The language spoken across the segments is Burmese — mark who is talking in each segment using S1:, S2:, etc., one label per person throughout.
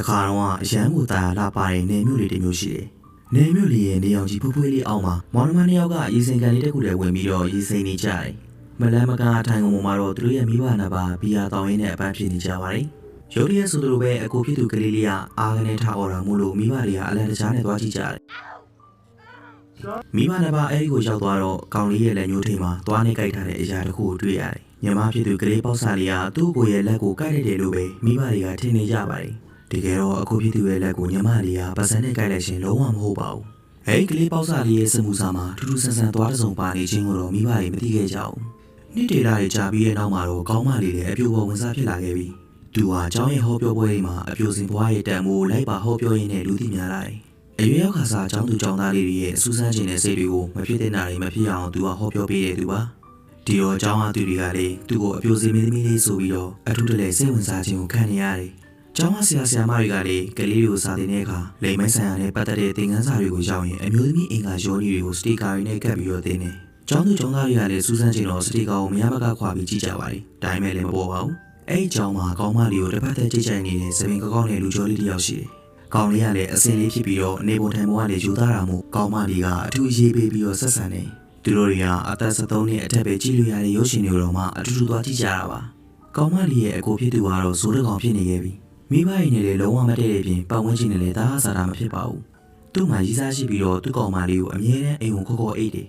S1: တခါတော့အရန်ကိုတာယာလာပါတဲ့နေမျိုးလေးတစ်မျိုးရှိတယ်။နေမျိုးလေးရဲ့နေအောင်ကြီးဖွေးဖွေးလေးအောက်မှာမောင်နှမနှစ်ယောက်ကရေစိမ်ကန်လေးတစ်ခုတည်းဝင်ပြီးတော့ရေစိမ်နေကြတယ်။မလန်းမကားထိုင်ကုန်ပေါ်မှာတော့သူတို့ရဲ့မိဘနာပါဘီယာတောင်းရင်းနဲ့အပန်းဖြစ်နေကြပါတယ်။ရုတ်တရက်ဆိုသူလိုပဲအကိုဖြစ်သူကလေးလေးကအားကနေထားអော်တာမို့လို့မိဘတွေကအလန်တကြားနဲ့သွားကြည့်ကြတယ်။မိဘနှစ်ပါးအဲဒီကိုရောက်သွားတော့ကောင်လေးရဲ့လက်ညှိုးထိပ်မှာသွားနေကြိုက်ထားတဲ့အရာတစ်ခုကိုတွေ့ရတယ်။ညီမဖြစ်သူကလေးပေါက်စာလေးကသူ့ကိုယ်ရဲ့လက်ကိုကိုက်လိုက်တယ်လို့ပဲမိဘတွေကထင်နေကြပါတယ်။ တကယ်တော့အခုဖြစ်သူရဲ့လက်ကိုညီမလေးကပါစံနဲ့ကိုက်လိုက်ရှင်လုံးဝမဟုတ်ပါဘူး။အဲဒီကလေးပေါက်စာလေးရဲ့စမှုစာမှာထူးထူးဆန်းဆန်းသွားတစုံပါနေခြင်းကိုတော့မိဘတွေမသိခဲ့ကြဘူး။နေ့တေတာတွေကြာပြီးတဲ့နောက်မှာတော့ကောင်းမလေးလည်းအပြိုပေါ်ဝင်စားဖြစ်လာခဲ့ပြီ။သူဟာကျောင်းရဲ့ဟောပြောပွဲတွေမှာအပြိုစင်ဘွားရဲ့တန်မိုးလိုက်ပါဟောပြောရင်းနဲ့လူသိများလာတယ်။အရွယ်ရောက်ခါစားအကြောင်းသူကြောင်းသားလေးတွေရဲ့စူးစမ်းခြင်းတဲ့စိတ်တွေကိုမဖြစ်တဲ့နာတွေမဖြစ်အောင်သူကဟောပြောပေးတဲ့သူပါဒီတော့အကြောင်းအသူတွေကလည်းသူ့ကိုအပြိုစီမင်းသမီးလေးဆိုပြီးတော့အထူးတလဲစိတ်ဝင်စားခြင်းကိုခံနေရတယ် ကျောင်းကဆရာဆရာမတွေကလည်းကလေးတွေကိုစာသင်တဲ့အခါလိမ်မိုင်းဆိုင်ရာနဲ့ပတ်သက်တဲ့သင်ခန်းစာတွေကိုရောက်ရင်အမျိုးသမီးအင်္ဂါရောနီတွေကိုစတီကာတွေနဲ့ကပ်ပြီးတော့သင်တယ်ကျောင်းသူကျောင်းသားတွေကလည်းစူးစမ်းခြင်းတော့စတီကာကိုမရမကခွာပြီးကြည့်ကြပါတယ်ဒါပေမဲ့လည်းမပေါ်ပါဘူးအဲ့ဒီကျောင်းမှာကောင်းမလေးကိုတစ်ဖက်သက်ကြိတ်ကြိုင်နေတဲ့သပင်ကောက်ကောက်နဲ့လူကျော်လေးတစ်ယောက်ရှိတယ်ကောင်းလေးကလည်းအစင်လေးဖြစ်ပြီးတော့နေပုံထိုင်ပုံကလည်းယူသားတာမို့ကောင်းမလေးကအထူးရေးပေးပြီးတော့ဆက်ဆံနေသူတို့တွေကအသက်73နှစ်အထက်ပဲကြည့်လို့ရတဲ့ရုပ်ရှင်တွေတော့မှအထူးထူးသွားကြည့်ကြတာပါကောင်းမလေးရဲ့အကိုဖြစ်သူကတော့ဇိုးတကောင်ဖြစ်နေခဲ့ပြီ မိဘရဲ့နေလေလုံးဝမတည့်တဲ့ပြင်ပတ်ဝန်းကျင်နဲ့လည်းဒါဟာစားတာမဖြစ်ပါဘူးသူ့မှာရီးစားရှိပြီးတော့သူ့ကောင်မလေးကိုအမြဲတမ်းအိမ်ကိုခေါ်ခေါ်အိတ်တယ်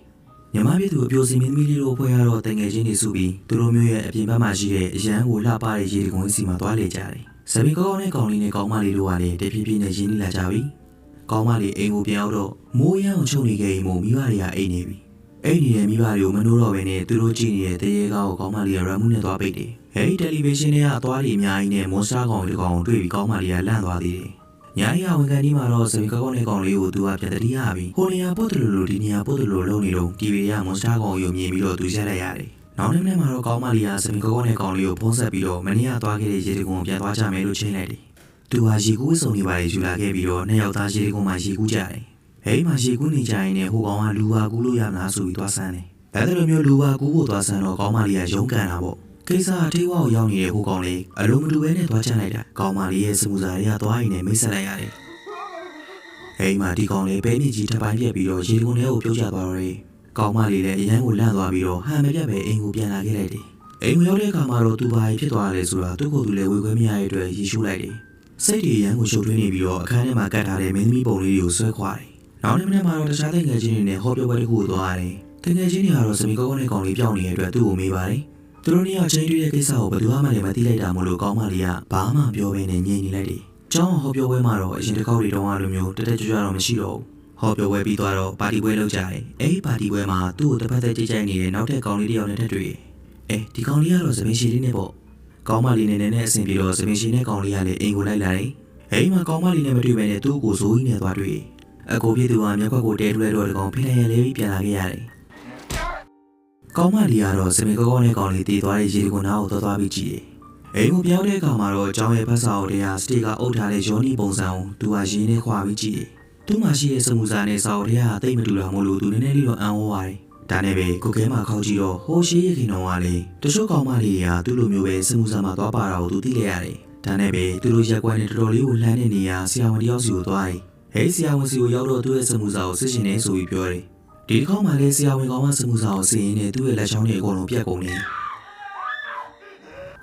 S1: ညီမဖြစ်သူအပြိုစီမင်းသမီးလေးတို့ဖွဲ့ရတော့တငယ်ချင်းတွေစုပြီးသူတို့မျိုးရဲ့အပြင်ဘက်မှာရှိတဲ့အရန်ကိုလှပတဲ့ရေတကုံးစီမှာသွားလေကြတယ်။ဇပီကောင်းကောင်းနဲ့ကောင်းလေးနဲ့ကောင်းမလေးတို့ကလည်းတဖြည်းဖြည်းနဲ့ရင်းနှီးလာကြပြီ။ကောင်းမလေးအိမ်ကိုပြန်ရောက်တော့မိုးရအောင်ချုပ်နေခဲ့ရင်မို့မိဘတွေကအိမ်နေပြီ။ အိမ်နေတဲ့မိဘတွေကိုမနှိုးတော့ဘဲနဲ့သူတို့ကြည့်နေတဲ့တရေကားကိုကောင်းမလေးကရမှုနဲ့သွားပိတ်တယ်။အဲဒီတယ်လီဗီရှင်းထဲကအသွားတွေအများကြီးနဲ့မွန်စတာကောင်တွေကောင်ကိုတွေ့ပြီးကောင်းမလေးကလန့်သွားသေးတယ်။ညာရီကဝန်ခံဒီမှာတော့ဇပီကောင်းကောင်းနဲ့ကောင်းလေးကိုသူကပြန်တတိယပြီ။ဟိုနေရာပုတ်တယ်လို့ဒီနေရာပုတ်တယ်လို့လုံးနေတော့တီဗီကမွန်စတာကောင်ကိုမြင်ပြီးတော့သူရက်လိုက်ရတယ်။နောက်နေ့နေ့မှာတော့ကောင်းမလေးကစပင်ကောကောနဲ့ကောင်းလေးကိုဖုံးဆက်ပြီးတော့မနေ့ကသွားခဲ့တဲ့ရေတကုံကိုပြန်သွားကြမယ်လို့ချင်းလိုက်တယ်။သူဟာရေကူးစုံနေပါလေယူလာခဲ့ပြီးတော့နှစ်ယောက်သားရေတကုံမှာရေကူးကြတယ်။ အဲဒီမှာရေကူးနေကြရင်လည်းဟိုကောင်ကလူပါကူးလို့ရမလားဆိုပြီးသွားဆန်းတယ်။အဲဒီလိုမျိုးလူပါကူးဖို့သွားဆန်းတော့ကောင်းမလေးကရုန်းကန်တာပေါ့။ကိစ္စအထေးဝါကိုရောက်နေတဲ့ဟိုကောင်လေးအလုံးမတူပဲနဲ့သွားချန်လိုက်တာ။ကောင်းမလေးရဲ့စမှုစာတွေကသွားရင်လည်းမိတ်ဆက်လိုက်ရတယ်။အဲဒီမှာဒီကောင်လေးပဲမြင့်ကြီးထပ်ပိုင်းပြက်ပြီးတော့ရေတကုံထဲကိုပြုတ်ကျသွားတော့တယ်။ကောင်းမလေးလည်းအရန်ကိုလန့်သွားပြီးတော့ဟန်မပြတ်ပဲအိမ်ကိုပြန်လာခဲ့လိုက်တယ်။အိမ်ကိုရောက်တဲ့အခါမှာတော့သူဘာကြီးဖြစ်သွားတယ်ဆိုတာသူ့ကိုယ်သူလည်းဝေခွဲမရတဲ့အတွက်ရီရှုလိုက်တယ်။စိတ်တွေအရန်ကိုရှုပ်ထွေးနေပြီးတော့အခန်းထဲမှာကတ်ထားတဲ့မင်းသမီးပုံလေးတွေကိုဆွဲခွာတယ်။ နောက်နေ့မနေ့မှာတော့တခြားတဲ့ငယ်ချင်းတွေနဲ့ဟောပြောပွဲတစ်ခုကိုသွားရတယ်။တငယ်ချင်းတွေကတော့စမီကောကောနဲ့ကောင်လေးပြောင်းနေတဲ့အတွက်သူ့ကိုမေးပါတယ်။သူတို့နှစ်ယောက်ချင်းတွေ့တဲ့ကိစ္စကိုဘယ်သူမှလည်းမသိလိုက်တာမို့လို့ကောင်းမလေးကဘာမှပြောဘဲနဲ့ငြိမ်နေလိုက်တယ်။ကျောင်းဟောပြောပွဲမှာတော့အရင်တစ်ခေါက်တွေတုန်းကလိုမျိုးတက်တက်ကြွကြွတော့မရှိတော့ဘူး။ဟောပြောပွဲပြီးသွားတော့ပါတီပွဲလုပ်ကြတယ်။အဲဒီပါတီပွဲမှာသူ့ကိုတစ်ဖက်သက်ကြိတ်ကြိုက်နေတဲ့နောက်ထပ်ကောင်လေးတစ်ယောက်နဲ့ထပ်တွေ့တယ်။အဲဒီကောင်လေးကတော့သပင်ရှည်လေးနဲ့ပေါ့။ကောင်းမလေးနဲ့နဲ့အဆင်ပြေတော့သပင်ရှည်နဲ့ကောင်လေးကလည်းအိမ်ကိုလိုက်လာတယ်။အဲဒီမှာကောင်းမလေးနဲ့မတွေ့ဘဲနဲ့သူ့ကိုဇိုးကြီးနဲ့သွားတွေ့တယ်။ အကိုပြေသူကမျက်ခွက်ကိုတဲတွဲတော့တကောင်ဖိနေရလေးပြီးပြန်လာခဲ့ရတယ်။ကောင်းမလေးကတော့သပင်ကောကောနဲ့ကောင်လေးတည်သွားတဲ့ရေဒီကွန်နာကိုသွားသွားပြီးကြည့်တယ်။အိမ်ကိုပြောင်းတဲ့အခါမှာတော့ကျောင်းရဲ့ဖက်စာအုပ်တွေကစတေကအုပ်ထားတဲ့ယောနီပုံစံကိုသူကရင်းနဲ့ခွာပြီးကြည့်တယ်။သူ့မှာရှိတဲ့စမှုစာနဲ့စာအုပ်တွေကတိတ်မတူတာမို့လို့သူနည်းနည်းလေးတော့အံ့ဩပါတယ်။ဒါနဲ့ပဲကိုခဲမှာခောက်ကြည့်တော့ဟိုရှိရခင်တော့ကလေတချို့ကောင်မလေးတွေကသူ့လိုမျိုးပဲစမှုစာမှာသွားပါတာကိုသူသိလိုက်ရတယ်။ဒါနဲ့ပဲသူတို့ရက်ကွက်နဲ့တော်တော်လေးကိုလှမ်းနေနေရဆရာဝန်တယောက်စီကိုသွားတယ်။ ဟဲဆရာဝန်စီကိုရောက်တော့သူ့ရဲ့စမှုစာကိုစစ်ရှင်နေဆိုပြီးပြောတယ်။ဒီတစ်ခေါက်မှလည်းဆရာဝန်ကောင်မစမှုစာကိုစီရင်နေသူ့ရဲ့လက်ချောင်းတွေအကုန်လုံးပြတ်ကုန်တယ်။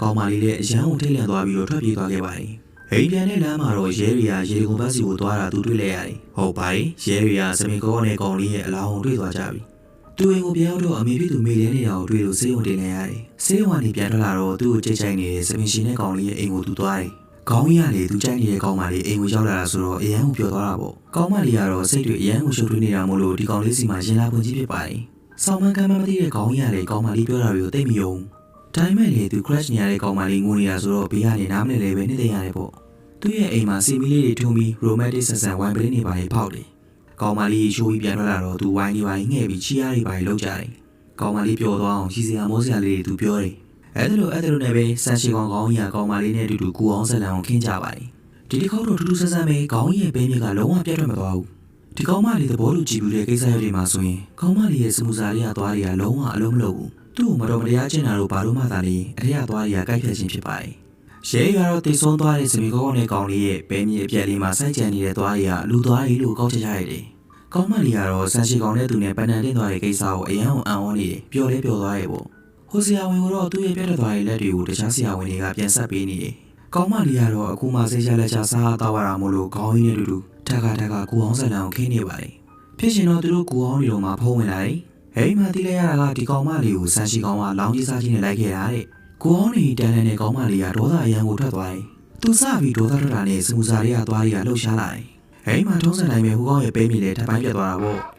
S1: ကောင်မလေးလည်းအရန်ကိုထိတ်လန့်သွားပြီးတော့ထွက်ပြေးသွားခဲ့ပါတယ်။အိမ်ပြန်တဲ့လမ်းမှာတော့ရဲတွေကရေကုန်ဘတ်စီကိုသွားတာသူတွေ့လိုက်ရတယ်။ဟုတ်ပါတယ်။ရဲတွေကစပင်ကောနဲ့ကောင်လေးရဲ့အလောင်းကိုတွေ့သွားကြပြီ။သူအိမ်ကိုပြန်ရောက်တော့အမေဖြစ်သူမေလဲနေတာကိုတွေ့လို့စေးုံတင်နေရတယ်။စေးုံကနေပြန်ထွက်လာတော့သူ့ကိုကြိတ်ချိုက်နေတဲ့စပင်ရှင်နဲ့ကောင်လေးရဲ့အိမ်ကိုသူသွားတယ်။ ခေါင်းကြီးကလေသူကြိုက်နေတဲ့ကောင်မလေးအိမ်ကိုရောက်လာတာဆိုတော့အရန်ကိုပြောသွားတာပေါ့။ကောင်မလေးကတော့စိတ်တွေအရန်ကိုရှုပ်ထွေးနေတာမို့လို့ဒီကောင်လေးစီမှာရင်လာပွင့်ကြီးဖြစ်ပါတယ်။ဆောင်းမန်းကမ်းမမသိတဲ့ခေါင်းကြီးကလေကောင်မလေးပြောတာတွေကိုသိမယုံ။ဒါပေမဲ့လေသူ crash နေရတဲ့ကောင်မလေးငိုနေတာဆိုတော့ဘေးကနေနားမလည်လည်းပဲနေသိရတယ်ပေါ့။သူ့ရဲ့အိမ်မှာစီမီလေးတွေထုံပြီး romantic ဆန်ဆန်ဝိုင်ပလင်းတွေပါလေဖောက်တယ်။ကောင်မလေးရှိုးပြီးပြန်ထွက်လာတော့သူဝိုင်းနေပါငှဲ့ပြီးချီးရတွေပါလေလောက်ကြတယ်။ကောင်မလေးပျော်သွားအောင်ရှိစရာမောစရာလေးတွေသူပြောတယ်။ အဲ့ဒါလိုအဲ့ဒါလိုနဲ့ပဲဆန်ရှီကောင်ကောင်းကြီးကကောင်မလေးနဲ့အတူတူကူအောင်ဆက်လန်အောင်ခင်းကြပါတယ်။ဒီတစ်ခေါက်တော့ထူးထူးဆန်းဆန်းပဲခေါင်းကြီးရဲ့ပေးမြစ်ကလုံးဝပြတ်ထွက်မသွားဘူး။ဒီကောင်မလေးသဘောတူကြည့်ဘူးတဲ့ကိစ္စရပ်တွေမှာဆိုရင်ကောင်မလေးရဲ့စမှုစာတွေကသွားတွေကလုံးဝအလုံးမလုံးဘူး။သူ့ကိုမတော်မတရားကျင့်တာတို့ဘာလို့မှသာလေအထက်ရသွားတွေကကြိုက်ဖြတ်ခြင်းဖြစ်ပါတယ်။ရဲကတော့တိတ်ဆုံးသွားတဲ့စပီကောကောနဲ့ကောင်လေးရဲ့ဘဲမြေအပြက်လေးမှာစိုက်ကြံနေတဲ့သွားရီကအလူသွားရီလို့ကောက်ချက်ကြရတယ်။ကောင်းမလေးကတော့ဆန်ရှိကောင်တဲ့သူနဲ့ပန်တန်တင်သွားတဲ့ကိစ္စကိုအယံအောင်အံ့ဩနေတယ်ပျော်လဲပျော်သွားရဲ့ပေါ့။ ဟိုဆရာဝန်ကတော့သူ့ရဲ့ပြတ်ထွက်သွားတဲ့လက်တွေကိုတခြားဆရာဝန်တွေကပြန်ဆက်ပေးနေတယ်။ကောင်းမလေးကတော့အခုမှဆေးချလက်ချစားတော့ရတာမို့လို့ခေါင်းရင်းနဲ့တူတူထက်ကထက်ကကိုအောင်ဆက်လန်ကိုခင်းနေပါတယ်။ဖြစ်ရှင်တော့သူတို့ကိုအောင်နေတော့မှဖုံးဝင်လာတယ်။ဟဲ့မှတီးလိုက်ရတာကဒီကောင်မလေးကိုဆန်ရှိကောင်ကလောင်းကြီးစားကြီးနဲ့လိုက်ခဲ့တာတဲ့။ကိုအောင်နေတန်တန်နဲ့ကောင်းမလေးကဒေါသအရန်ကိုထွက်သွားတယ်။သူစပြီးဒေါသထွက်တာနဲ့စမူစာတွေကသွားတွေကလှုပ်ရှားလာတယ်။ဟဲ့မှာထုံးစံတိုင်းပဲဟိုကောင်ရဲ့ပဲမြေလေထပ်ပိုင်းပြတ်သွားတာပေါ့။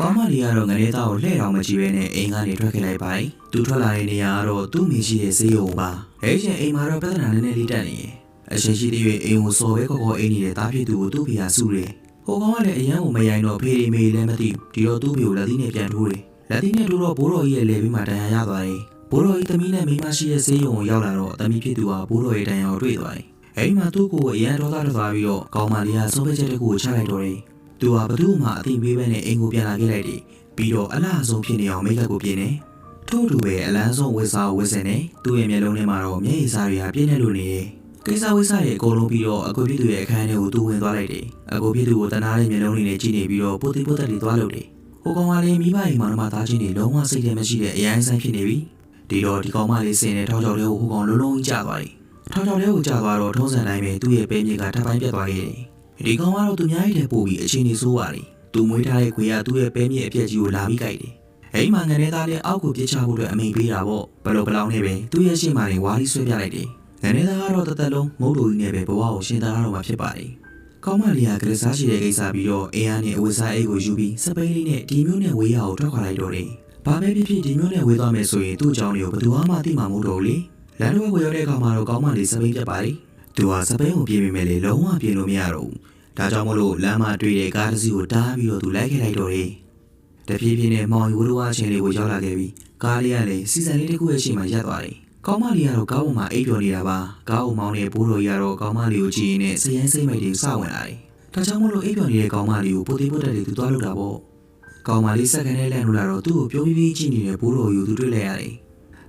S1: ကောင်းမလေးကတော့ငရေသားကိုလှည့်တော်မကြည့်ပဲနဲ့အိမ်ကနေထွက်ခဲ့လိုက်ပါတယ်။သူထွက်လာတဲ့နေရာကတော့သူ့မိရှိတဲ့ဈေးရုံပါ။ဟဲ့ရှင်အိမ်မှာတော့ပြဿနာနည်းနည်းလေးတက်နေတယ်။အရှင်ရှိတဲ့အိမ်ကိုစော်ပဲကောကောအိမ်နေတဲ့တားဖြစ်သူကိုသူ့ဖေကစုတယ်။ဟိုကောင်ကလည်းအရန်ကိုမယိုင်တော့ဖေးရီမေလည်းမသိဘူး။ဒီတော့သူ့ဖေကိုလက်သီးနဲ့ပြန်ထိုးတယ်။လက်သီးနဲ့ထိုးတော့ဘိုးတော်ကြီးရဲ့လေဘေးမှာတရားရသွားတယ်။ဘိုးတော်ကြီးသမီးနဲ့မိန်းမရှိတဲ့ဈေးရုံကိုရောက်လာတော့သမီးဖြစ်သူကဘိုးတော်ရဲ့တန်ရာကိုတွေ့သွားတယ်။အဲဒီမှာသူ့ကိုအရန်ဒေါသထွက်သွားပြီးတော့ကောင်းမလေးကစိုးပဲချက်တစ်ခုကိုချလိုက်တော့တယ်။ သူကဘသူ့မှအသိပေးပဲနဲ့အိမ်ကိုပြန်လာခဲ့လိုက်တယ်။ပြီးတော့အလားအဆုံးဖြစ်နေအောင်မိတ်ကပ်ကိုပြင်နေ။ထို့တူပဲအလန်းဆုံးဝစ်စားကိုဝစ်စင်နေသူ့ရဲ့မျက်လုံးထဲမှာတော့မျက်ရည်စားတွေကပြည့်နေလို့နေတယ်။ကိစ္စဝိစားရဲ့အကုန်လုံးပြီးတော့အကိုဖြစ်သူရဲ့အခန်းထဲကိုသူဝင်သွားလိုက်တယ်။အကိုဖြစ်သူကိုတနာတဲ့မျက်လုံးတွေနဲ့ကြည့်နေပြီးတော့ပိုတိပိုတက်တွေသွားလို့တယ်။ဟိုကောင်ကလည်းမိဘအိမ်မှာမှသားချင်းတွေလုံးဝစိတ်ထဲမရှိတဲ့အရန်ဆိုင်ဖြစ်နေပြီ။ဒီတော့ဒီကောင်မလေးစင်နဲ့ထောက်ချောက်လေးကိုဟိုကောင်လုံးလုံးကြီးကျသွားတယ်။ထောက်ချောက်လေးကိုကျသွားတော့ထုံးစံတိုင်းပဲသူ့ရဲ့ပဲမြေကထပ်ပိုင်းပြတ်သွားခဲ့တယ်။ ဒီကောင်ကတော့သူများကြီးတဲ့ပို့ပြီးအချင်းကြီးဆိုးပါတယ်။သူမွေးထားတဲ့ခွေကသူ့ရဲ့ပဲမြေအပြက်ကြီးကိုလာပြီးကြိုက်တယ်။အိမ်မှာငနေသားလေးအောက်ကိုပြစ်ချဖို့အတွက်အမိန်ပေးတာပေါ့။ဘလော့ဘလောင်နဲ့ပဲသူ့ရဲ့ရှေ့မှာနေဝါးလေးဆွဲပြလိုက်တယ်။ငနေသားကတော့တသက်လုံးမုတ်တူကြီးနဲ့ပဲဘဝကိုရှင်သာရတော့မှာဖြစ်ပါတယ်။ကောင်းမလေးကကလေးစားရှိတဲ့ကိစ္စပြီးတော့အေးအားနဲ့အဝတ်စားအိတ်ကိုယူပြီးစပိန်လေးနဲ့ဒီမျိုးနဲ့ဝေးရအောင်ထွက်ခွာလိုက်တော့တယ်။ဘာပဲဖြစ်ဖြစ်ဒီမျိုးနဲ့ဝေးသွားမယ်ဆိုရင်သူ့အကြောင်းလေးကိုဘယ်သူမှသိမှာမဟုတ်တော့ဘူးလေ။လမ်းတစ်ဝက်ကိုရောက်တဲ့အခါမှာတော့ကောင်းမလေးစပိန်ပြတ်ပါလေ။ သူကစပိန်ကိုပြေးမိမယ်လေလုံးဝပြေးလို့မရတော့ဘူး။ဒါကြောင့်မလို့လမ်းမှာတွေ့တဲ့ကားတစ်စီးကိုတားပြီးတော့သူလိုက်ခဲ့လိုက်တော့တယ်။တပြေးပြေးနဲ့မောင်ယူဝလိုအချင်းလေးကိုရောက်လာခဲ့ပြီးကားလေးကလည်းစီစံလေးတစ်ခုရဲ့ရှေ့မှာရပ်သွားတယ်။ကောင်းမလေးကတော့ကားပေါ်မှာအိပ်ပျော်နေတာပါ။ကားကိုမောင်းတဲ့ဘိုးတော်ကြီးကတော့ကောင်းမလေးကိုကြည့်ရင်းနဲ့စရန်စိတ်မိတ်တွေစဝင်လာတယ်။ဒါကြောင့်မလို့အိပ်ပျော်နေတဲ့ကောင်မလေးကိုပိုသေးပိုတက်လေးသူသွားလို့တာပေါ့။ကောင်မလေးစက္ကန့်နဲ့လန့်လို့လာတော့သူ့ကိုပြောပြီးပြီးကြည့်နေတဲ့ဘိုးတော်ကြီးကိုသူတွေ့လိုက်ရတယ်။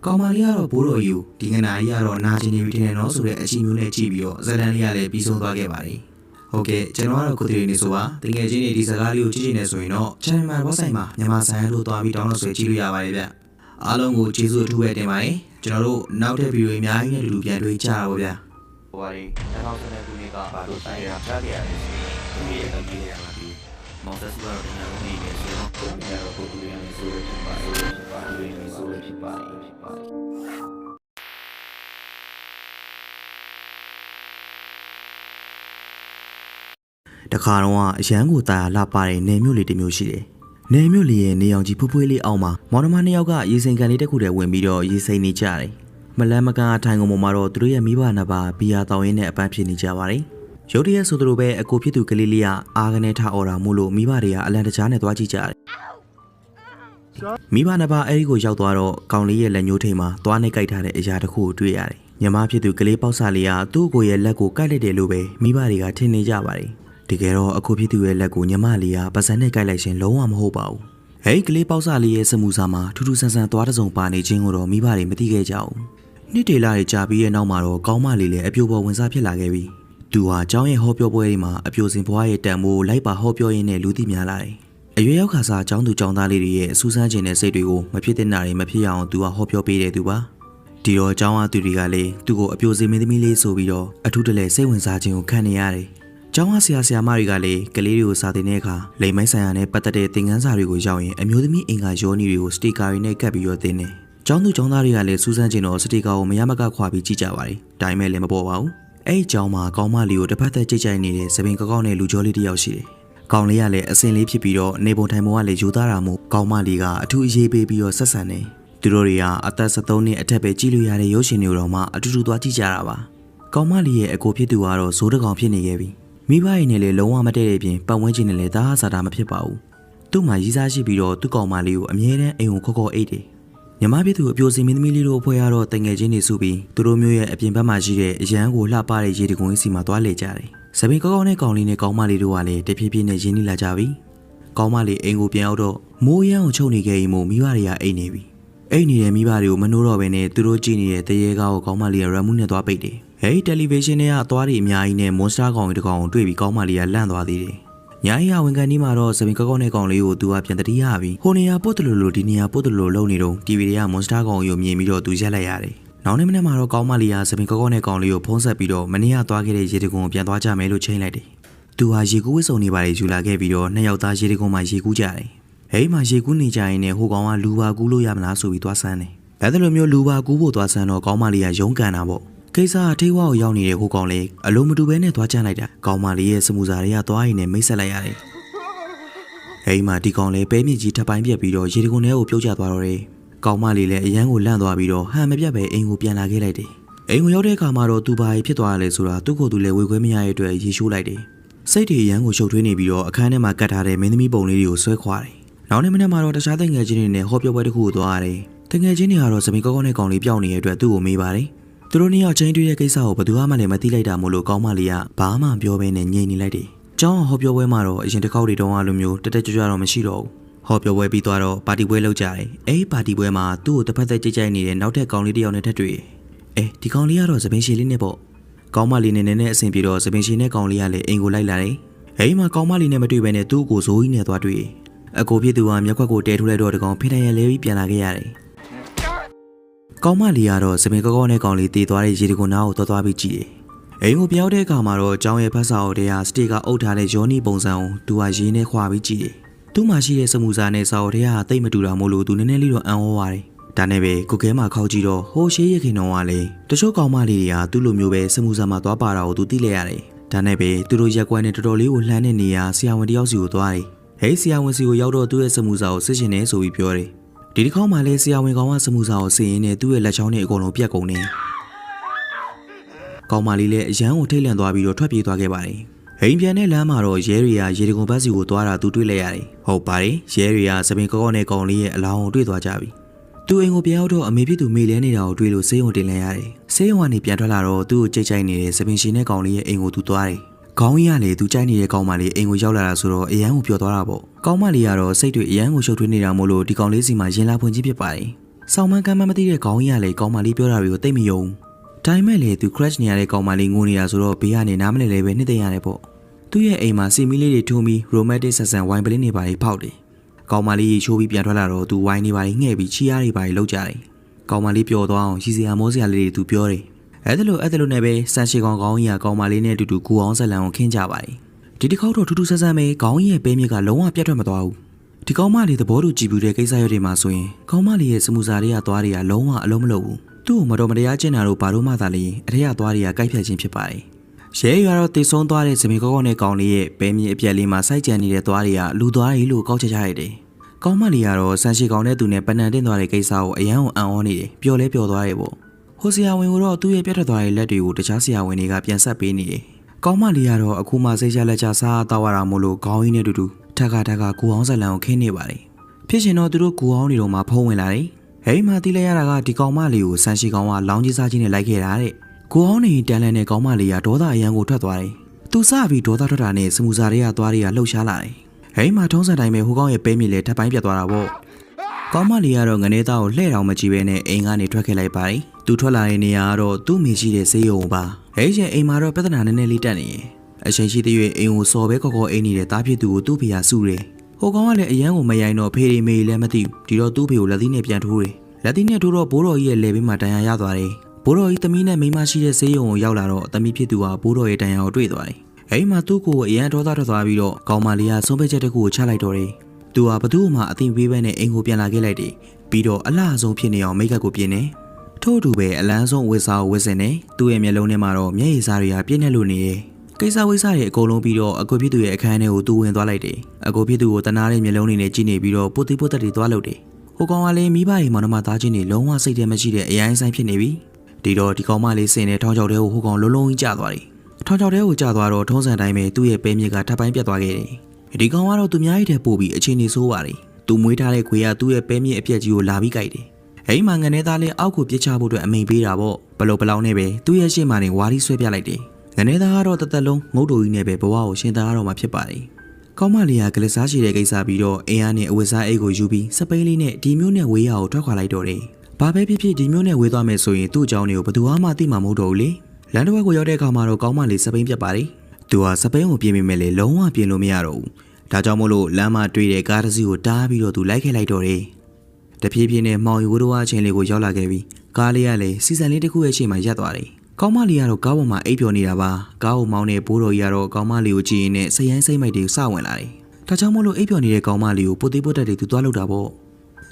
S1: ကောင်မလေးကတော့ဘိုးတော်ကြီးကိုဒီငနာကြီးကတော့နာကျင်နေပြီထင်တယ်နော်ဆိုတဲ့အချိန်မျိုးနဲ့ကြည့်ပြီးတော့ဇလန်လေးကလည်းပြီးဆုံးသွားခဲ့ပါတယ်။ဟုတ်ကဲ့ကျွန်တော်ကတော့ကိုတီရီနေဆိုပါတကယ်ချင်းနေဒီစကားလေးကိုကြည့်နေနေဆိုရင်တော့ channel မှာ website မှာမြန်မာဆိုင်လို့တွားပြီး download ဆွဲကြည့်လို့ရပါတယ်ဗျ။အားလုံးကိုကျေးဇူးအထူးပဲတင်ပါတယ်။ကျွန်တော်တို့နောက်တဲ့ဗီဒီယိုအများကြီးနဲ့အတူတူပြန်တွေ့ကြပါဗျာ။ဟိုပါရင်2019ခုနှစ်ကဘာလို့ဆိုင်ရထားကြရလဲ။ဒီရဲ့အကြီးရမှာဒီ မောင်သက်စုကတော့တရားဝင်နေတယ်ဆိုတော့ကိုယ်ကတော့ကိုယ်တူရနေဆိုရဖြစ်ပါတယ်ဖြစ်ပါတယ်ဆိုရဖြစ်ပါတယ်ဖြစ်ပါတယ်တခါတော့အရန်ကိုတာယာလှပတဲ့နေမျိုးလေးတစ်မျိုးရှိတယ်။နေမျိုးလေးရဲ့နေအောင်ကြီးဖွဖွလေးအောင်မှာမော်နမနှစ်ယောက်ကရေစိန်ကန်လေးတစ်ခုတည်းဝင်ပြီးတော့ရေစိန်နေကြတယ်။မလန်းမကန်အထိုင်ကုန်ပေါ်မှာတော့သူတို့ရဲ့မိဘနှစ်ပါးဘီယာတောင်းရင်းနဲ့အပန်းဖြစ်နေကြပါတယ်။ ရုတ်တရက်ဆိုသလိုပဲအကိုဖြစ်သူကလေးလေးကအာကနေထအော်တာမို့လို့မိဘတွေကအလန်တကြားနဲ့သွားကြည့်ကြတယ်။မိဘနှစ်ပါးအဲ့ဒီကိုရောက်သွားတော့ကောင်လေးရဲ့လက်ညှိုးထိပ်မှာသွားနေကြိုက်ထားတဲ့အရာတစ်ခုကိုတွေ့ရတယ်။ညီမဖြစ်သူကလေးပေါက်စာလေးကသူ့ကိုယ်ရဲ့လက်ကိုကိုက်လိုက်တယ်လို့ပဲမိဘတွေကထင်နေကြပါတယ်။တကယ်တော့အခုဖြစ်သူရဲ့လက်ကိုညီမလေးကပါစံနဲ့ကိုက်လိုက်ရှင်လုံးဝမဟုတ်ပါဘူး။ဟဲ့ကလေးပေါက်စာလေးရဲ့စမှုစာမှာထူးထူးဆန်းဆန်းသွားတဲ့စုံပါနေခြင်းကိုတော့မိဘတွေမသိခဲ့ကြဘူး။နှစ်တေလာတွေကြာပြီးရဲ့နောက်မှာတော့ကောင်းမလေးလည်းအပြိုပေါ်ဝင်စားဖြစ်လာခဲ့ပြီ။ သူဟာကျောင်းရဲ့ဟောပြောပွဲတွေမှာအပြိုစင်ဘွားရဲ့တန်မိုးလိုက်ပါဟောပြောရင်းနဲ့လူသိများလာတယ်။အရွယ်ရောက်ခါစားကျောင်းသူကျောင်းသားလေးတွေရဲ့အစူးစမ်းခြင်းတဲ့စိတ်တွေကိုမဖြစ်တဲ့နာတွေမဖြစ်ရအောင်သူကဟောပြောပေးတဲ့သူပါ။ဒီတော့ကျောင်းသားသူတွေကလည်းသူ့ကိုအပြိုစင်မင်းသမီးလေးဆိုပြီးတော့အထူးတလဲစိတ်ဝင်စားခြင်းကိုခံနေရတယ်။ကျောင်းသားဆရာဆရာမတွေကလည်းကလေးတွေကိုစာသင်တဲ့အခါလိမ်မိုင်းဆိုင်ရာနဲ့ပတ်သက်တဲ့သင်ခန်းစာတွေကိုရောက်ရင်အမျိုးသမီးအင်္ဂါယောနီတွေကိုစတီကာတွေနဲ့ကပ်ပြီးတော့သင်တယ်။ကျောင်းသူကျောင်းသားတွေကလည်းစူးစမ်းခြင်းတော့စတီကာကိုမရမကခွာပြီးကြည့်ကြပါတယ်။ဒါပေမဲ့လည်းမပေါ်ပါဘူး။ အဲ့ဒီကျောင်းမှာကောင်းမလေးကိုတစ်ဖက်သက်ကြိတ်ကြိုက်နေတဲ့သပင်ကောက်ကောက်နဲ့လူကျော်လေးတစ်ယောက်ရှိတယ်။ကောင်လေးကလည်းအစင်လေးဖြစ်ပြီးတော့နေပုံထိုင်ပုံကလည်းယူသားတာမို့ကောင်းမလေးကအထူးအရေးပေးပြီးတော့ဆက်ဆံတယ်။သူတို့တွေကအသက်73နှစ်အထက်ပဲကြည့်လို့ရတဲ့ရုပ်ရှင်တွေတော့မှအတူတူသွားကြည့်ကြတာပါ။ကောင်းမလေးရဲ့အကိုဖြစ်သူကတော့ဇိုးတကောင်ဖြစ်နေခဲ့ပြီ။မိဘရဲ့နဲ့လည်းလုံးဝမတည့်တဲ့ပြင်ပတ်ဝန်းကျင်နဲ့လည်းဒါဟာစာတာမဖြစ်ပါဘူး။သူ့မှာရီးစားရှိပြီးတော့သူ့ကောင်မလေးကိုအမြဲတမ်းအိမ်ကိုခေါ်ခေါ်အိတ်တယ်။ ညီမဖြစ်သူအပြိုစင်မင်းသမီးလေးတို့အဖွဲ့ကတော့တငယ်ချင်းတွေစုပြီးသူတို့မျိုးရဲ့အပြင်ဘက်မှာရှိတဲ့အရန်ကိုလှပတဲ့ရေတကွင်းစီမှာသွားလေကြတယ်။စပင်ကောက်ကောက်နဲ့ကောင်လေးနဲ့ကောင်မလေးတို့ကလည်းတဖြည်းဖြည်းနဲ့ရင်းနှီးလာကြပြီ။ကောင်မလေးအိမ်ကိုပြန်ရောက်တော့မိုးရမ်းကိုချုပ်နေခဲ့ရင်မို့မိဘတွေကအိမ်နေပြီ။အိမ်နေတဲ့မိဘတွေကိုမနှိုးတော့ဘဲနဲ့သူတို့ကြည့်နေတဲ့တရေကားကိုကောင်မလေးကရမှုနဲ့သွားပိတ်တယ်။ဟဟဲ့တယ်လီဗေးရှင်းထဲကအသွားတွေအများကြီးနဲ့မွန်စတာကောင်ကြီးတစ်ကောင်ကိုတွေ့ပြီးကောင်းမလေးကလန့်သွားသေးတယ်။ ညာကြီးကဝန်ခံဒီမှာတော့စပင်ကောက်ကောက်နဲ့ကောင်လေးကိုသူကပြန်တတိယပြီးဟိုနေရာပုတ်တလူလူဒီနေရာပုတ်တလူလူလုံနေတော့ TV တွေကမွန်စတာကောင်ကြီးကိုမြင်ပြီးတော့သူရက်လိုက်ရတယ်။နောက်နေ့မနေ့မှာတော့ကောင်းမလေးကစပင်ကောက်ကောက်နဲ့ကောင်လေးကိုဖုံးဆက်ပြီးတော့မနေ့ကသွားခဲ့တဲ့ရေတကွန်ကိုပြန်သွားကြမယ်လို့ချိန်လိုက်တယ်။သူဟာရေကူးဝစ်စုံနေပါလေယူလာခဲ့ပြီးတော့နှစ်ယောက်သားရေတကွန်မှာရေကူးကြတယ်။ဟဲ့မှာရေကူးနေကြရင်လည်းဟိုကောင်ကလူပါကူးလို့ရမလားဆိုပြီးသွားဆန်းတယ်။အဲ့ဒါလိုမျိုးလူပါကူးဖို့သွားဆန်းတော့ကောင်းမလေးကရုန်းကန်တာပေါ့။ ကိစ္စအထေးဝါကိုရောက်နေတဲ့ဟိုကောင်လေးအလုံးမတူဘဲနဲ့သွားချလိုက်တာကောင်မလေးရဲ့စမူစာတွေကသွားရင်နဲ့မိတ်ဆက်လိုက်ရတယ်။ဟိမှာဒီကောင်လေးပဲမြင့်ကြီးထပ်ပိုင်းပြက်ပြီးတော့ရေတကုံထဲကိုပြုတ်ကျသွားတော့တယ်။ကောင်မလေးလည်းအရန်ကိုလန့်သွားပြီးတော့ဟန်မပြတ်ပဲအိမ်ကိုပြန်လာခဲ့လိုက်တယ်။အိမ်ကိုရောက်တဲ့အခါမှာတော့သူဘာကြီးဖြစ်သွားရလဲဆိုတာသူ့ကိုယ်သူလည်းဝေခွဲမရတဲ့အတွက်ရေရှိုးလိုက်တယ်။စိတ်တွေအရန်ကိုရှုပ်ထွေးနေပြီးတော့အခန်းထဲမှာကတ်ထားတဲ့မင်းသမီးပုံလေးတွေကိုဆွဲခွာတယ်။နောက်နေ့မနေ့မှာတော့တခြားတငယ်ချင်းတွေနဲ့ဟောပြောပွဲတစ်ခုကိုသွားရတယ်။တငယ်ချင်းတွေကတော့စပင်ကောက်ကောက်နဲ့ကောင်လေးပျောက်နေတဲ့အတွက်သူ့ကိုမေးပါတယ်။ သူတို့နှစ်ယောက်ချင်းတွေ့တဲ့ကိစ္စကိုဘယ်သူမှလည်းမသိလိုက်တာမို့လို့ကောင်းမလေးကဘာမှပြောဘဲနဲ့ငြိမ်နေလိုက်တယ်။ကျောင်းဟောပြောပွဲမှာတော့အရင်တစ်ခေါက်တွေတုန်းကလိုမျိုးတက်တက်ကြွကြွတော့မရှိတော့ဘူး။ဟောပြောပွဲပြီးသွားတော့ပါတီပွဲလုပ်ကြတယ်။အဲဒီပါတီပွဲမှာသူ့ကိုတစ်ဖက်သက်ကြိတ်ကြိုက်နေတဲ့နောက်ထပ်ကောင်လေးတစ်ယောက်နဲ့ထပ်တွေ့။အဲဒီကောင်လေးကတော့သပင်ရှည်လေးနဲ့ပေါ့။ကောင်းမလေးနဲ့နည်းနည်းအဆင်ပြေတော့သပင်ရှည်နဲ့ကောင်လေးကလည်းအိမ်ကိုလိုက်လာတယ်။အဲဒီမှာကောင်းမလေးနဲ့မတွေ့ဘဲနဲ့သူ့ကိုဇိုးကြီးနဲ့သွားတွေ့။အကိုဖြစ်သူကမျက်ခွက်ကိုတဲထိုးလိုက်တော့တကောင်ဖိထိုင်ရလဲပြီးပြန်လာခဲ့ရတယ်။ ကောင်းမလီကတော့စပင်ကောကောနဲ့ကောင်လေးတည်သွားတဲ့ရေတကွန်နာကိုသွားသွားပြီးကြည့်တယ်။အိမ်ကိုပြောင်းတဲ့အခါမှာတော့ကျောင်းရဲ့ဖက်စာအုပ်ထဲကစတစ်ကအုပ်ထားတဲ့ယောနီပုံစံကိုသူကရေးနဲ့ခွာပြီးကြည့်တယ်။သူ့မှာရှိတဲ့စမူစာနဲ့စာအုပ်ထဲကတိတ်မတူတာမို့လို့သူနည်းနည်းလေးတော့အံ့ဩပါတယ်။ဒါနဲ့ပဲကုကဲမှာခောက်ကြည့်တော့ဟိုရှေးရခင်တော့ကလည်းတချို့ကောင်မလေးတွေကသူ့လိုမျိုးပဲစမူစာမှာသွားပါတာကိုသူသိလိုက်ရတယ်။ဒါနဲ့ပဲသူတို့ရက်ကွက်နဲ့တော်တော်လေးကိုလှမ်းတဲ့နေရာဆရာဝန်တယောက်စီကိုသွားတယ်။ဟဲ့ဆရာဝန်စီကိုရောက်တော့သူ့ရဲ့စမူစာကိုစစ်ရှင်နေဆိုပြီးပြောတယ်။ ဒီတစ်ခေါက်မှလည်းဆရာဝန်ကောင်ကစမှုစာကိုစင်ရင်းနဲ့သူ့ရဲ့လက်ချောင်းတွေအကုန်လုံးပြက်ကုန်နေ။ကောင်မလေးလည်းအရန်ကိုထိတ်လန့်သွားပြီးတော့ထွက်ပြေးသွားခဲ့ပါတယ်။ဟိမ်ပြန်တဲ့လမ်းမှာတော့ရဲတွေကရေတံခွန်ဘက်စီကိုသွားတာသူတွေ့လိုက်ရတယ်။ဟုတ်ပါတယ်။ရဲတွေကသပင်ကောကောနဲ့ကောင်လေးရဲ့အလောင်းကိုတွေ့သွားကြပြီ။သူအိမ်ကိုပြန်ရောက်တော့အမေဖြစ်သူမေလဲနေတာကိုတွေ့လို့ဆေးရုံတင်လဲရတယ်။ဆေးရုံကနေပြန်ထွက်လာတော့သူ့ကိုကြိတ်ကြိုက်နေတဲ့သပင်ရှင်နဲ့ကောင်လေးရဲ့အိမ်ကိုသူသွားတယ်။ ခေါင်းကြီးကလေသူကြိုက်နေတဲ့ကောင်မလေးအိမ်ကိုရောက်လာတာဆိုတော့အရန်ကိုပျော်သွားတာပေါ့။ကောင်မလေးကတော့စိတ်တွေအရန်ကိုရှုပ်ထွေးနေတာမို့လို့ဒီကောင်လေးစီမှာရင်လာဖွင့်ကြီးဖြစ်ပါတယ်။ဆောင်းမန်းကမ်းမမသိတဲ့ခေါင်းကြီးကလေကောင်မလေးပြောတာတွေကိုသိမယုံ။ဒါပေမဲ့လေသူ crash နေရတဲ့ကောင်မလေးငိုနေတာဆိုတော့ဘေးကနေနားမလည်လဲပဲနှစ်သိမ့်ရတယ်ပေါ့။သူ့ရဲ့အိမ်မှာစီမီလေးတွေထိုးပြီး romantic ဆက်ဆန်ဝိုင်ပလင်းတွေပါပြီးဖောက်တယ်။ကောင်မလေးရေချိုးပြီးပြန်ထွက်လာတော့သူဝိုင်းနေပါပြီးငှဲ့ပြီးချီယားတွေပါပြီးလောက်ကြတယ်။ကောင်မလေးပျော်သွားအောင်ရီစရာမောစရာလေးတွေသူပြောတယ်။ အဲ့ဒါလို့အဲ့ဒါလို့နဲ့ပဲဆန်ရှီကောင်ကောင်းကြီးကကောင်မလေးနဲ့အတူတူကူအောင်ဇလန်ကိုခင်းကြပါတယ်။ဒီတစ်ခေါက်တော့ထူးထူးဆန်းဆန်းပဲခေါင်းကြီးရဲ့ပဲမြစ်ကလုံးဝပြတ်ထွက်မသွားဘူး။ဒီကောင်မလေးသဘောတူကြည်ပြူတဲ့ကိစ္စရပ်တွေမှာဆိုရင်ကောင်မလေးရဲ့စမှုစာတွေကသွားတွေကလုံးဝအလုံးမလုံးဘူး။သူ့ကိုမတော်မတရားကျင့်တာတို့ဘာလို့မှသာလေအထက်ကသွားတွေကကိုက်ဖြတ်ခြင်းဖြစ်ပါတယ်။ရဲရွာတော့တေဆုံးသွားတဲ့ဇမီကောကောနဲ့ကောင်လေးရဲ့ပဲမြစ်အပြက်လေးမှာစိုက်ကြံနေတဲ့သွားတွေကလူသွားတွေလို့ကောက်ချက်ချရတယ်။ကောင်းမလီကတော့ဆန်ရှီကောင်နဲ့သူနဲ့ပနန်တင်သွားတဲ့ကိစ္စကိုအယံကိုအံ့ဩနေတယ်ပျော်လဲပျော်သွားတယ်ပေါ့ ဟိုဆရာဝန်ကတော့သူ့ရဲ့ပြတ်ထွက်သွားတဲ့လက်တွေကိုတခြားဆရာဝန်တွေကပြန်ဆက်ပေးနေတယ်ကောင်းမလီကတော့အခုမှစိတ်ချလက်ချစားတော့ရတာမို့လို့ခေါင်းရင်းနဲ့တူတူထက်ကထက်ကကိုအောင်ဇလန်ကိုခင်းနေပါတယ်ဖြစ်ရှင်တော့သူတို့ကိုအောင်နေတော့မှဖုံးဝင်လာတယ်ဟဲ့မှတီးလိုက်ရတာကဒီကောင်မလေးကိုဆန်ရှီကောင်ကလောင်းကြီးစားချင်းနဲ့လိုက်ခဲ့တာတဲ့ကိုအောင်နေတန်လန်နဲ့ကောင်မလေးကဒေါသအယံကိုထွက်သွားတယ်သူစပြီးဒေါသထွက်တာနဲ့စမူစာတွေကသွားတွေကလှုပ်ရှားလာတယ်ဟဲ့မှထုံးစံတိုင်းပဲဟိုကောင်ရဲ့ပဲမြေလေထပ်ပိုင်းပြတ်သွားတာပေါ့ ကောင်းမလီကတော့ငနေသားကိုလှဲ့တော်မကြည့်ပဲနဲ့အိမ်ကနေထွက်ခဲ့လိုက်ပါတယ်။သူထွက်လာတဲ့နေရာကတော့သူ့မိရှိတဲ့ဈေးရုံပါ။ဟဲ့ရှင်အိမ်မှာတော့ပြဿနာနည်းနည်းလေးတက်နေရင်အချိန်ရှိသေး၍အိမ်ကိုစော်ပဲခေါ်ခေါ်အိမ်နေတဲ့တားဖြစ်သူကိုသူ့ဖေကစုတယ်။ဟိုကောင်ကလည်းအရန်ကိုမယိုင်တော့ဖေရီမေလည်းမသိဘူး။ဒီတော့သူ့ဖေကိုလက်သီးနဲ့ပြန်ထိုးတယ်။လက်သီးနဲ့ထိုးတော့ဘိုးတော်ကြီးရဲ့လေဘေးမှာတန်ရာရသွားတယ်။ဘိုးတော်ကြီးသမီးနဲ့မိန်းမရှိတဲ့ဈေးရုံကိုရောက်လာတော့သမီးဖြစ်သူကဘိုးတော်ရဲ့တန်ရာကိုတွေ့သွားတယ်။အိမ်မှာသူ့ကိုအရန်ဒေါသထွက်သွားပြီးတော့ကောင်မလေးကဆုံးဖြတ်ချက်တစ်ခုကိုချလိုက်တော့တယ်။ သူဟာဘသူ့မှအသိပေးပဲနဲ့အိမ်ကိုပြန်လာခဲ့လိုက်တယ်ပြီးတော့အလားဆုံးဖြစ်နေအောင်မိတ်ကပ်ကိုပြင်နေထို့အတူပဲအလန်းဆုံးဝစ်စားကိုဝစ်စင်နေသူ့ရဲ့မျက်လုံးထဲမှာတော့မျက်ရည်စားတွေကပြည့်နေလို့နေတယ်ကိစ္စဝိစ္စတွေအကုန်လုံးပြီးတော့အကိုဖြစ်သူရဲ့အခန်းထဲကိုသူဝင်သွားလိုက်တယ်အကိုဖြစ်သူကိုတနာတဲ့မျက်လုံးတွေနဲ့ကြည့်နေပြီးတော့ပုတ်တိပုတ်တက်တွေသွားလို့တယ်ဟိုကောင်ကလည်းမိဘရေမောင်နှမသားချင်းတွေလုံးဝစိတ်ထဲမရှိတဲ့အရင်ဆိုင်ဖြစ်နေပြီဒီတော့ဒီကောင်မလေးစင်တဲ့ထောင်းချောက်တဲကိုဟိုကောင်လုံးလုံးကြီးကျသွားတယ်ထောင်းချောက်တဲကိုကျသွားတော့ထုံးစံတိုင်းပဲသူ့ရဲ့ပဲမြေကထပ်ပိုင်းပြတ်သွားခဲ့တယ် ဒီကောင်ကတော့သူများကြီးတဲ့ပို့ပြီးအချင်းနေဆိုးပါတယ်သူမွေးထားတဲ့ခွေကသူ့ရဲ့ပဲမြေအပြက်ကြီးကိုလာပြီးကြိုက်တယ်ဟိမ်မှာငနေသားလေးအောက်ကိုပြစ်ချဖို့အတွက်အမိန်ပေးတာပေါ့ဘလို့ဘလောင်းနဲ့ပဲသူ့ရဲ့ရှေ့မှာနေဝါရီဆွဲပြလိုက်တယ်ငနေသားကတော့တသက်လုံးငုတ်တူကြီးနဲ့ပဲဘဝကိုရှင်သာရတော့မှာဖြစ်ပါတယ်ကောင်းမလေးကဂလစားရှိတဲ့ကိစ္စပြီးတော့အင်းအားနဲ့အဝတ်စားအိတ်ကိုယူပြီးစပိန်လေးနဲ့ဒီမျိုးနဲ့ဝေးရကိုထွက်ခွာလိုက်တော့တယ်။ဘာပဲဖြစ်ဖြစ်ဒီမျိုးနဲ့ဝေးသွားမယ်ဆိုရင်သူ့အကြောင်းတွေကိုဘယ်သူမှသိမှာမဟုတ်တော့ဘူးလေလမ်းတစ်ဝက်ကိုရောက်တဲ့အခါမှာတော့ကောင်းမလေးစပိန်ပြတ်ပါတယ် သူဟာစပိန်ကိုပြင်မိမဲ့လေလုံးဝပြင်လို့မရတော့ဘူးဒါကြောင့်မို့လို့လမ်းမှာတွေ့တဲ့ကားတစ်စီးကိုတားပြီးတော့သူလိုက်ခဲ့လိုက်တော့တယ်တဖြည်းဖြည်းနဲ့မောင်ရီဝဒဝအချင်းလေးကိုရောက်လာခဲ့ပြီးကားလေးကလည်းစီစံလေးတစ်ခုရဲ့အချိန်မှာရပ်သွားတယ်ကောင်းမလေးကတော့ကားပေါ်မှာအိပ်ပျော်နေတာပါကားကိုမောင်းတဲ့ဘိုးတော်ကြီးကတော့ကောင်းမလေးကိုကြည့်ရင်းနဲ့စရိုင်းစိမ့်မိုက်တွေကိုစဝင်လာတယ်ဒါကြောင့်မို့လို့အိပ်ပျော်နေတဲ့ကောင်းမလေးကိုပုတ်သေးပုတ်တက်တွေသူသွားလောက်တာပေါ့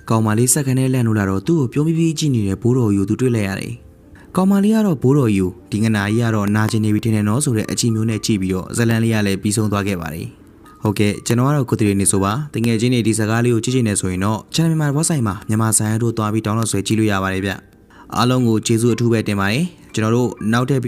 S1: ကောင်မလေးစက္ကန့်နဲ့လန့်လို့လာတော့သူ့ကိုပြုံးပြီးပြီးကြည့်နေတဲ့ဘိုးတော်ကြီးကိုသူတွေ့လိုက်ရတယ်။ ကောင်မလေးကတော့ဘိုးတော်ကြီးကိုဒီငနာကြီးကတော့နာကျင်နေပြီထင်တယ်နော်ဆိုတဲ့အကြည့်မျိုးနဲ့ကြည့်ပြီးတော့ဇလန်လေးကလည်းပြီးဆုံးသွားခဲ့ပါတယ်။ဟုတ်ကဲ့ကျွန်တော်ကတော့ကိုတီရီနေဆိုပါတကယ်ချင်းနေဒီစကားလေးကိုကြည့်ချင်နေဆိုရင်တော့ channel မြန်မာဘောဆိုင်မှာမြန်မာဆိုင်ရတို့တွားပြီးတောင်းလို့ဆွဲကြည့်လို့ရပါတယ်ဗျ။အားလုံးကိုကျေးဇူးအထူးပဲတင်ပါတယ်။ကျွန်တော်တို့နောက်တဲ့